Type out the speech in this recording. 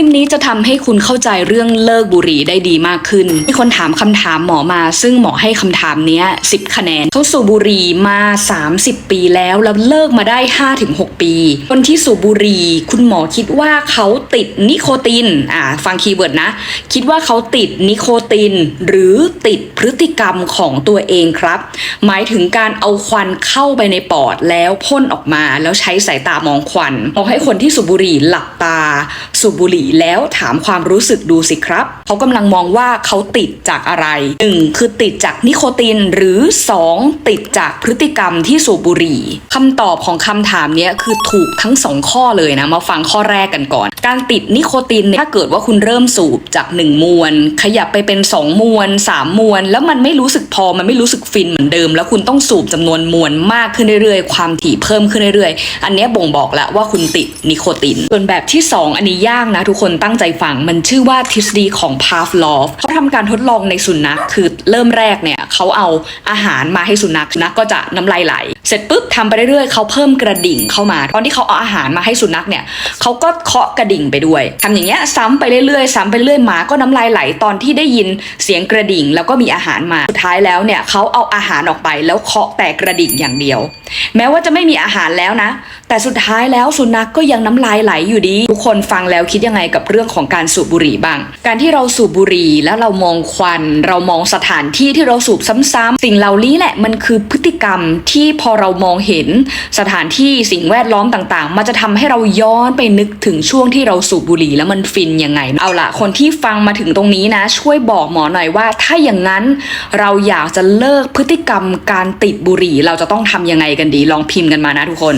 ลิปนี้จะทำให้คุณเข้าใจเรื่องเลิกบุหรี่ได้ดีมากขึ้น มีคนถามคำถามหมอมา ซึ่งหมอให้คำถามเนี้ย 10 คะแนน เขาสูบบุหรี่มา 30 ปีแล้ว แล้วเลิกมาได้ 5-6 ปี คนที่สูบบุหรี่คุณหมอคิดว่าเขาติดนิโคติน อ่า ฟังคีย์เวิร์ดนะ คิดว่าเขาติดนิโคติน หรือติดพฤติกรรมของตัวเองครับ หมายถึงการเอาควันเข้าไปในปอดแล้วพ่นออกมา แล้วใช้สายตามองควัน เอาให้คนที่สูบบุหรี่หลับตา สูบบุหรี่แล้วถามความรู้สึกดูสิครับ เขากำลังมองว่าเขาติดจากอะไร 1. คือติดจากนิโคติน หรือ 2. ติดจากพฤติกรรมที่สูบบุหรี่คำตอบของคำถามนี้คือถูกทั้งสองข้อเลยนะ มาฟังข้อแรกกันก่อน การติดนิโคตินเนี่ยถ้าเกิดว่าคุณเริ่มสูบจาก 1 มวน ขยับไปเป็น 2 มวน 3 มวน แล้วมันไม่รู้สึกพอมันไม่รู้สึกฟินเหมือนเดิม แล้วคุณต้องสูบจำนวนมวนมากขึ้นเรื่อยๆ ความถี่เพิ่มขึ้นเรื่อยๆ อันนี้บ่งบอกแล้วว่าคุณติดนิโคติน ส่วนแบบที่ 2 อันนี้ยากนะทุกคนตั้งใจฟังมันชื่อว่าทฤษฎีของพาฟลอฟเขาทำการทดลองในสุนัขคือเริ่มแรกเนี่ยเขาเอาอาหารมาให้สุนัขสุนัขก็จะน้ำลายไหลเสร็จปุ๊บทำไปเรื่อยๆเขาเพิ่มกระดิ่งเข้ามา ตอนที่เขาเอาอาหารมาให้สุนัขเนี่ยเขาก็เคาะกระดิ่งไปด้วยทำอย่างเงี้ยซ้ำไปเรื่อยๆซ้ำไปเรื่อยหมาก็น้ำลายไหลตอนที่ได้ยินเสียงกระดิ่ง แล้วก็มีอาหารมาสุดท้ายแล้วเนี่ยเขาเอาอาหารออกไปแล้วเคาะแต่กระดิ่งอย่างเดียว แม้ว่าจะไม่มีอาหารแล้วนะ แต่สุดท้ายแล้วสุนัขกก็ยังน้ำลายไหลอยู่ดี ทุกคนฟังแล้วคิดยังไงกับเรื่องของการสูบบุหรี่บ้าง การที่เราสูบบุหรี่แล้วเรามองควัน เรามองสถานที่ที่เราสูบซ้ำๆสิ่งเหล่านี้แหละมันคือพฤติกรรมที่พออเรามองเห็นสถานที่สิ่งแวดล้อมต่างๆ มันจะทำให้เราย้อนไปนึกถึงช่วงที่เราสูบบุหรี่แล้วมันฟินยังไง เอาล่ะคนที่ฟังมาถึงตรงนี้นะ ช่วยบอกหมอหน่อยว่า ถ้าอย่างนั้นเราอยากจะเลิกพฤติกรรมการติดบุหรี่ เราจะต้องทำยังไงกันดี ลองพิมพ์กันมานะทุกคน